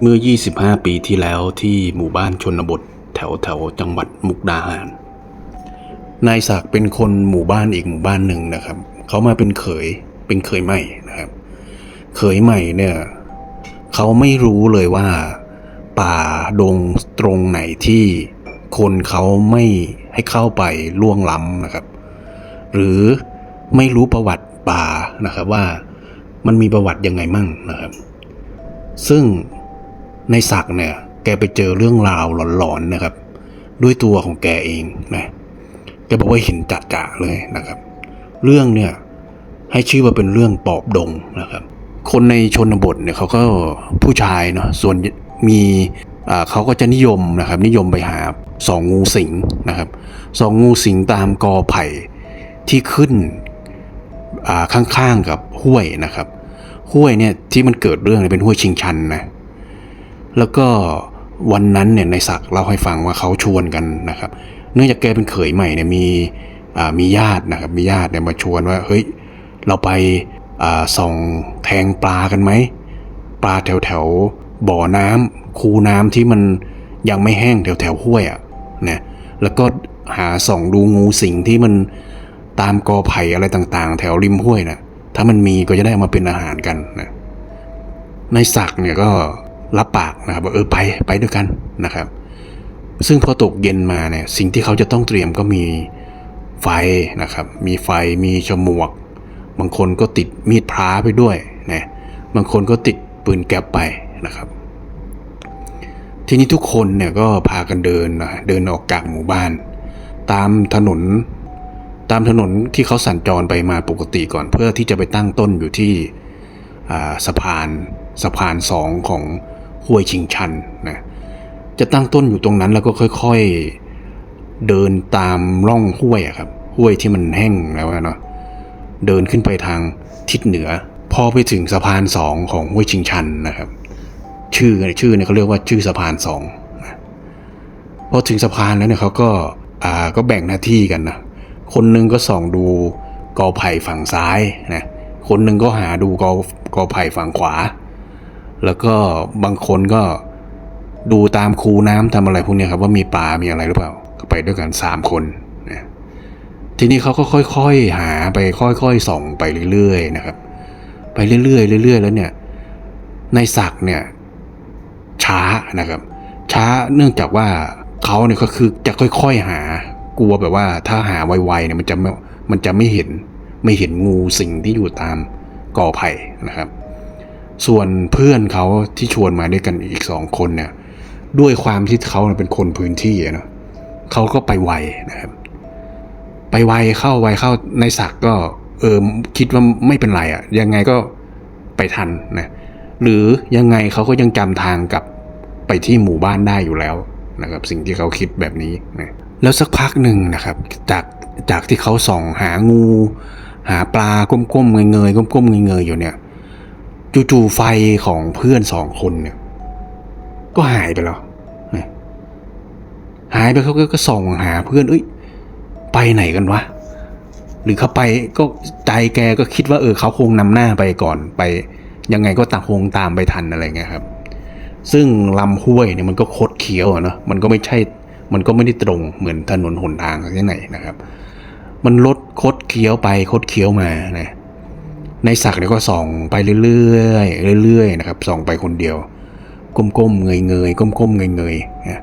เมื่อ 25 ปีที่แล้วที่หมู่บ้านชนบท แถวแถวจังหวัดมุกดาหาร นายศักเป็นคนหมู่บ้านอีกหมู่บ้านหนึ่งนะครับ เขามาเป็นเขยเป็นเขยใหม่นะครับ เขยใหม่เนี่ยเขาไม่รู้เลยว่า ป่าดงตรงไหนที่คนเขาไม่ให้เข้าไปล่วงล้ำนะครับ หรือไม่รู้ประวัติป่านะครับว่ามันมีประวัติยังไงมั่งนะครับ ซึ่ง ในศักเนี่ยแกไปเจอเรื่องราวหลอนๆนะครับ ด้วยตัวของแกเองนะแกบอกว่าเห็นจะๆเลยนะครับ เรื่องเนี่ยให้ชื่อว่าเป็นเรื่องปอบดงนะครับ คนในชนบทเนี่ยเขาก็ผู้ชายเนาะส่วนมีเขาก็จะนิยมนะครับ นิยมไปหาสองงูสิงนะครับสองงูสิงตามกอไผ่ที่ขึ้นข้างๆกับห้วยนะครับ ห้วยเนี่ยที่มันเกิดเรื่องเนี่ยเป็นห้วยชิงชันนะ แล้วก็วันนั้นเนี่ยในศักเล่าให้ฟังว่าเขาชวนกันนะครับ เนื่องจากแกเป็นเขยใหม่เนี่ยมีอ่ามีญาตินะครับมีญาติเนี่ยมาชวนว่าเฮ้ยเราไปอ่าส่องแทงปลากันไหมปลาแถวแถวบ่อน้ำคูน้ำที่มันยังไม่แห้งแถวแถวห้วยอะนะแล้วก็หาส่องดูงูสิงที่มันตามกอไผ่อะไรต่างๆ แถวริมห้วยนะถ้ามันมีก็จะได้ามาเป็นอาหารกันนะในศักเนี่ยก็ รับปากนะครับว่าเออไปไปด้วยกันนะครับ ซึ่งพอตกเย็นมาเนี่ยสิ่งที่เขาจะต้องเตรียมก็มีไฟนะครับ มีไฟมีฉมวก บางคนก็ติดมีดพร้าไปด้วยนะบางคนก็ติดปืนแก๊ปไปนะครับ ทีนี้ทุกคนเนี่ยก็พากันเดินนะเดินออกจากหมู่บ้าน ตามถนนตามถนนที่เขาสัญจรไปมาปกติก่อนเพื่อที่จะไปตั้งต้นอยู่ที่สะพานสะพานสองของ ห้วยชิงชันนะจะตั้งต้นอยู่ตรงนั้นแล้วก็ค่อยๆ เดินตามร่องห้วยครับห้วยที่มันแห้งแล้วอะเนาะเดินขึ้นไปทางทิศเหนือ พอไปถึงสะพานสองของห้วยชิงชันนะครับ ชื่อชื่อเนี่ยเขาเรียกว่าชื่อสะพานสองนะพอถึงสะพานแล้วเนี่ยเขาก็อ่าก็แบ่งหน้าที่กันนะคนนึงก็ส่องดูกอไผ่ฝั่งซ้ายนะคนหนึ่งก็หาดูกอกอไผ่ฝั่งขวา แล้วก็บางคนก็ดูตามคูน้ำทำอะไรพวกนี้ครับว่ามีปลา มีอะไรหรือเปล่า ก็ไปด้วยกันสามคนนะทีนี้เขาก็ค่อยๆ หาไปค่อยๆส่องไปเรื่อยๆนะครับ ไปเรื่อยๆเรื่อยๆ แล้วเนี่ยในศักเนี่ยช้านะครับ ช้าเนื่องจากว่าเขาเนี่ยก็คือจะค่อยๆหากลัวแบบว่าถ้าหาไวๆเนี่ยมันจะม่มันจะไม่เห็นไม่เห็นงูสิ่งที่อยู่ตามกอไผ่นะครับ ส่วนเพื่อนเขาที่ชวนมาด้วยกันอีกสองคนเนี่ย ด้วยความที่เขาเป็นคนพื้นที่เนาะเขาก็ไปไวนะครับ ไปไวเข้าไวเข้าในศักดิ์ก็ เออคิดว่าไม่เป็นไรอะยังไงก็ไปทันนะหรือยังไงเขาก็ยังจำทางกลับไปที่หมู่บ้านได้อยู่แล้วนะครับ สิ่งที่เขาคิดแบบนี้นะแล้วสักพักหนึ่งนะครับ จากจากที่เขาส่องหางู หาปลาก้มๆเงยๆก้มๆเงยๆอยู่เนี่ย จู่ๆไฟของเพื่อนสองคนเนี่ย ก็หายไปแล้วหายไปเขาก็ส่องหาเพื่อนเอ้ย ไปไหนกันวะ หรือเขาไปก็ใจแกก็คิดว่าเออเขาคงนำหน้าไปก่อนไป ยังไงก็ตามคงตามไปทันอะไรเงี้ยครับ ซึ่งลำห้วยเนี่ยมันก็คดเคี้ยวเนาะมันก็ไม่ใช่ มันก็ไม่ได้ตรงเหมือนถนนหนทางที่ไหนนะครับ มันลดคดเคี้ยวไปคดเคี้ยวมานะ ในศักดิ์เนี่ยก็ส่องไปเรื่อยๆเรื่อยๆนะครับส่องไปคนเดียว ก้มๆเงยๆก้มๆเงยๆนะ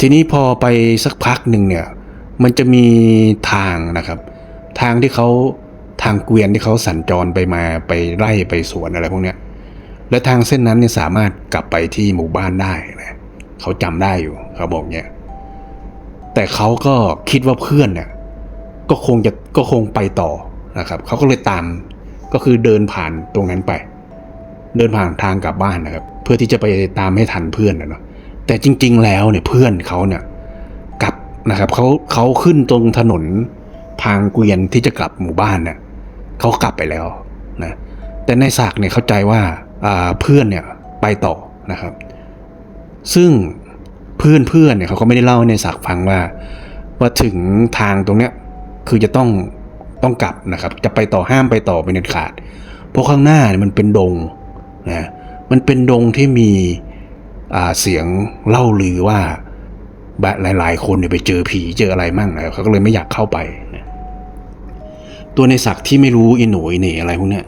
ทีนี้พอไปสักพักหนึ่งเนี่ย มันจะมีทางนะครับ ทางที่เขาทางเกวียนที่เขาสัญจรไปมาไปไร่ไปสวนอะไรพวกเนี้ย และทางเส้นนั้นเนี่ยสามารถกลับไปที่หมู่บ้านได้นะเขาจำได้อยู่เขาบอกเนี่ยแต่เขาก็คิดว่าเพื่อนเนี่ยก็คงจะก็คงไปต่อ นะครับเขาก็เลยตามก็คือเดินผ่านตรงนั้นไป เดินผ่านทางกลับบ้านนะครับ เพื่อที่จะไปตามให้ทันเพื่อนนะเนาะแต่จริง ๆ แล้วเนี่ยเพื่อนเขาเนี่ยกลับนะครับเขาเขาขึ้นตรงถนนทางเกวียนที่จะกลับหมู่บ้านเนี่ยเขากลับไปแล้วนะแต่ในศักเนี่ยเข้าใจว่าอ่าเพื่อนเนี่ยไปต่อนะครับ ซึ่งเพื่อนเพื่อนเนี่ยเขาก็ไม่ได้เล่าให้ในศักฟังว่าว่าถึงทางตรงเนี้ยคือจะต้อง ต้องกลับนะครับ จะไปต่อห้ามไปต่อเป็นเด็ดขาด เพราะข้างหน้าเนี่ยมันเป็นดงนะมันเป็นดงที่มีเสียงเล่าลือว่าแบบหลาย ๆ คนเนี่ยไปเจอผีเจออะไรมั่งนะเขาก็เลยไม่อยากเข้าไปนะตัวในศักดิ์ที่ไม่รู้อิหนูอิเหน่อะไรพวกเนี้ย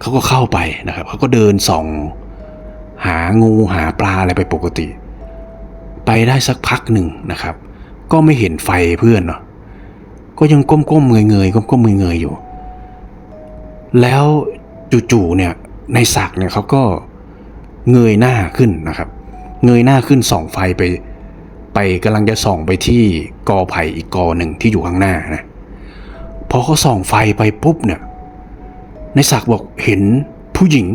เขาก็เข้าไปนะครับเขาก็เดินส่อง หางูหาปลาอะไรไปปกติ ไปได้สักพักหนึ่งนะครับ ก็ไม่เห็นไฟเพื่อนเนาะ ก็ยังก้มๆเงยๆก้มๆเงยๆอยู่ แล้วจู่ๆเนี่ยในศักเนี่ยเขาก็เงยหน้าขึ้นนะครับ เงยหน้าขึ้นส่องไฟไป ไปกำลังจะส่องไปที่กอไผ่อีกกอหนึ่งที่อยู่ข้างหน้านะพอเขาส่องไฟไปปุ๊บเนี่ยในศักบอกเห็นผู้หญิง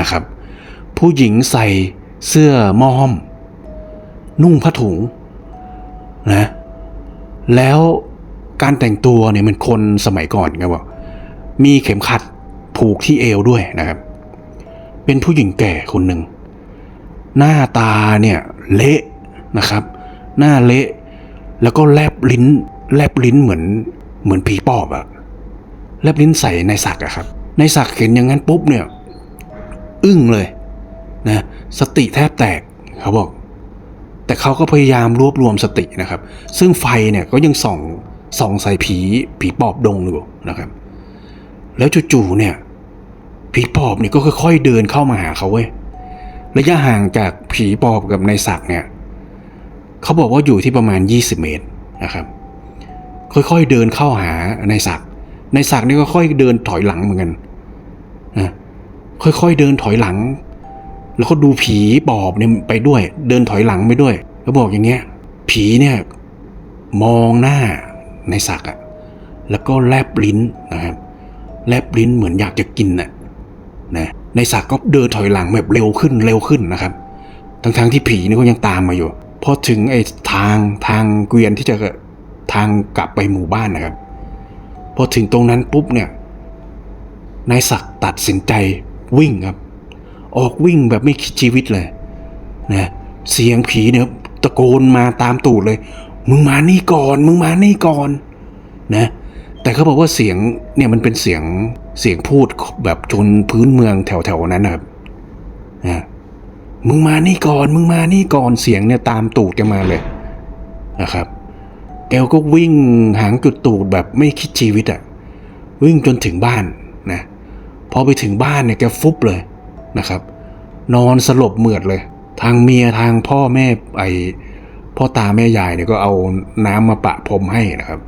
นะครับ ผู้หญิงใส่เสื้อม้อห้อม นุ่งผ้าถุงนะแล้ว การแต่งตัวเนี่ยมันคนสมัยก่อนครับบอกมีเข็มขัดผูกที่เอวด้วยนะครับ เป็นผู้หญิงแก่คนหนึ่ง หน้าตาเนี่ยเละนะครับ หน้าเละ แล้วก็แลบลิ้น แลบลิ้นเหมือนเหมือนผีปอบอะแลบลิ้นใส่ในศักอะครับ ในศักเห็นอย่างนั้นปุ๊บเนี่ย อึ้งเลยนะสติแทบแตกเขาบอก แต่เขาก็พยายามรวบรวมสตินะครับ ซึ่งไฟเนี่ยก็ยังส่อง ส่องใส่ผีผีปอบดงอยู่นะครับ แล้วจู่ๆเนี่ย ผีปอบเนี่ยก็ค่อยๆเดินเข้ามาหาเขาเว้ยระยะห่างจากผีปอบกับนายศักเนี่ยเขาบอกว่าอยู่ที่ประมาณ 20 เมตรนะครับ ค่อยๆเดินเข้าหานายศักนายศักนี่ก็ค่อยเดินถอยหลังเหมือนกันนะค่อยๆเดินถอยหลัง แล้วก็ดูผีปอบเนี่ยไปด้วย เดินถอยหลังไปด้วย แล้วบอกอย่างเงี้ย ผีเนี่ย มองหน้า ในศักอะแล้วก็แลบลิ้นนะครับ แลบลิ้นเหมือนอยากจะกินน่ะนะในศักก็เดินถอยหลังแบบเร็วขึ้นเร็วขึ้นนะครับ ทั้งๆที่ผีนี่ก็ยังตามมาอยู่พอถึงไอ้ทางทางเกวียนที่จะทางกลับไปหมู่บ้านนะครับ พอถึงตรงนั้นปุ๊บเนี่ยนายศักตัดสินใจวิ่งครับ ออกวิ่งแบบไม่คิดชีวิตเลยนะเสียงผีเนี่ยตะโกนมาตามตูดเลย มึงมานี่ก่อน มึงมานี่ก่อนนะ แต่เขาบอกว่าเสียงเนี่ยมันเป็นเสียงเสียงพูดแบบชนพื้นเมืองแถวๆนั้นนะครับนะมึงมานี่ก่อน มึงมานี่ก่อนเสียงเนี่ยตามตูดแกมาเลยนะครับแกก็วิ่งหางจุดตูดแบบไม่คิดชีวิตอะวิ่งจนถึงบ้านนะพอไปถึงบ้านเนี่ยแกฟุบเลยนะครับ นอนสลบเหมือดเลย ทางเมียทางพ่อแม่ไอ พ่อตาแม่ยายเนี่ยก็เอาน้ำมาปะพรมให้นะครับ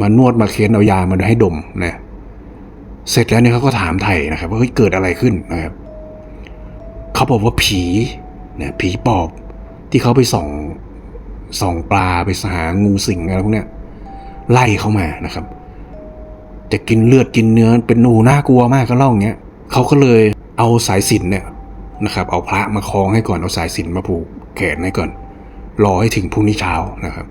มานวดมาเค้นเอายามาให้ดมนะเสร็จแล้วเนี่ยเขาก็ถามไถ่นะครับ ว่าเฮ้ยเกิดอะไรขึ้นนะครับเขาบอกว่าผีนะผีปอบที่เขาไปส่องส่องปลาไปหางูสิงอะไรพวกเนี้ยไล่เข้ามานะครับ จะกินเลือดกินเนื้อเป็นหนูน่ากลัวมากก็เล่าอย่างเงี้ยเขาก็เลยเอาสายสิญจนเนี่ยนะครับ เอาพระมาคล้องให้ก่อนเอาสายสิญจนมาผูกแขนให้ก่อน รอให้ถึงพรุ่งนี้เช้านะครับ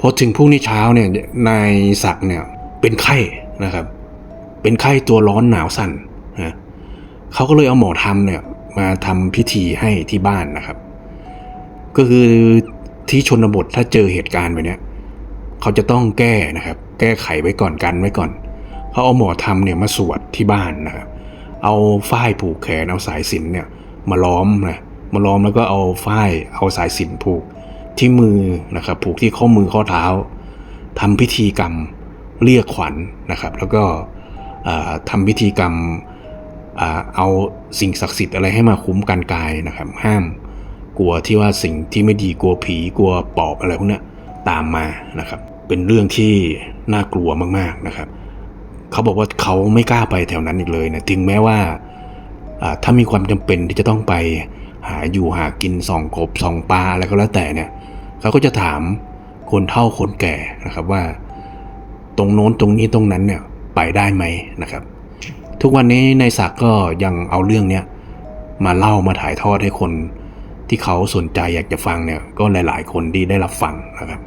พอถึงพรุ่งนี้เช้าเนี่ยนายศักดิ์เนี่ยเป็นไข้นะครับ เป็นไข้ตัวร้อนหนาวสั่นนะเขาก็เลยเอาหมอทำเนี่ยมาทำพิธีให้ที่บ้านนะครับ ก็คือที่ชนบทถ้าเจอเหตุการณ์แบบเนี้ยเขาจะต้องแก้นะครับ แก้ไขไว้ก่อนกันไว้ก่อนเขาเอาหมอทำเนี่ยมาสวดที่บ้านนะครับ เอาฝ้ายผูกแขนเอาสายสิญจนเนี่ยมาล้อมนะ มาล้อมแล้วก็เอาฝ้ายเอาสายสิญจนผูกที่มือนะครับ ผูกที่ข้อมือข้อเท้าทำพิธีกรรมเรียกขวัญนะครับ แล้วก็อ่าทำพิธีกรรมเอาสิ่งศักดิ์สิทธิ์อะไรให้มาคุ้มกันกายนะครับ ห้ามกลัวที่ว่าสิ่งที่ไม่ดีกลัวผีกลัวปอบอะไรพวกนี้ตามมานะครับ เป็นเรื่องที่น่ากลัวมากๆนะครับ เขาบอกว่าเขาไม่กล้าไปแถวนั้นอีกเลยนะถึงแม้ว่าอ่าถ้ามีความจำเป็นที่จะต้องไป หาอยู่หากินส่องกบส่องปลาอะไรก็แล้วแต่เนี่ยเขาก็จะถามคนเฒ่าคนแก่นะครับว่า ตรงโน้นตรงนี้ตรงนั้นเนี่ยไปได้ไหมนะครับ ทุกวันนี้ในศักก็ยังเอาเรื่องเนี้ยมาเล่ามาถ่ายทอดให้คนที่เขาสนใจอยากจะฟังเนี่ยก็หลาย ๆ คนที่ได้รับฟังนะครับ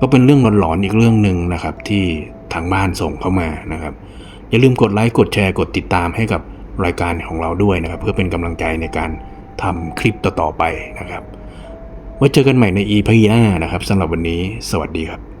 ก็เป็นเรื่องหลอนๆอีกเรื่องหนึ่งนะครับ ที่ทางบ้านส่งเข้ามานะครับ อย่าลืมกดไลค์กดแชร์กดติดตามให้กับรายการของเราด้วยนะครับ เพื่อเป็นกำลังใจในการ ทำคลิปต่อๆไปนะครับไว้เจอกันใหม่ใน EP หน้านะครับสำหรับวันนี้ สวัสดีครับ